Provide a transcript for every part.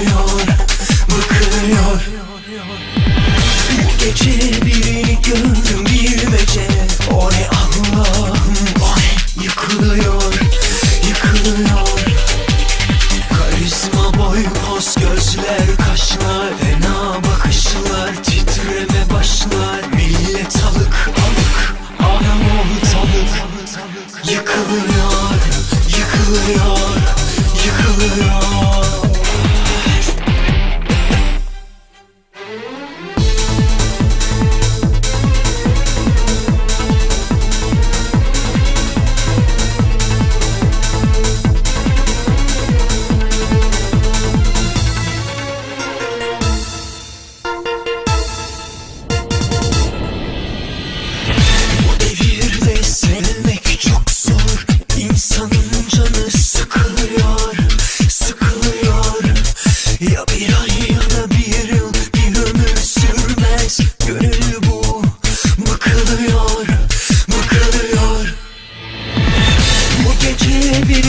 Bıkıyor, bıkıyor Geçir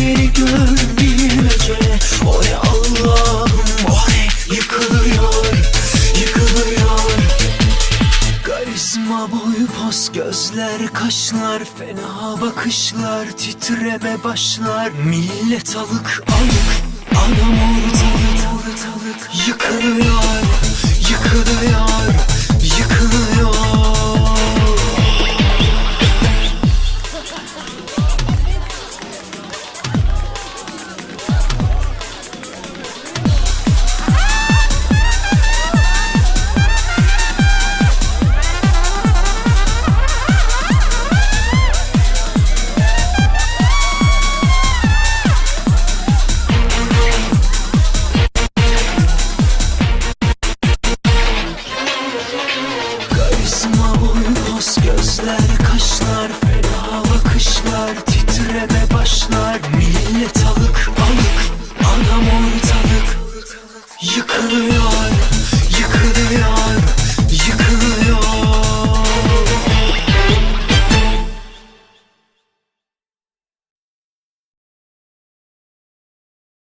birini gör bilmece O ne Allah'ım o ne yıkılıyor, yıkılıyor. Karizma boy pos gözler kaşlar Fena bakışlar titreme başlar. Millet alık alık Adam ortalık ortalık. Yıkılıyor yıkılıyor Gözler kaşlar fena bakışlar Titreme başlar. Millet alık alık Anam ortalık. Yıkılıyor Yıkılıyor.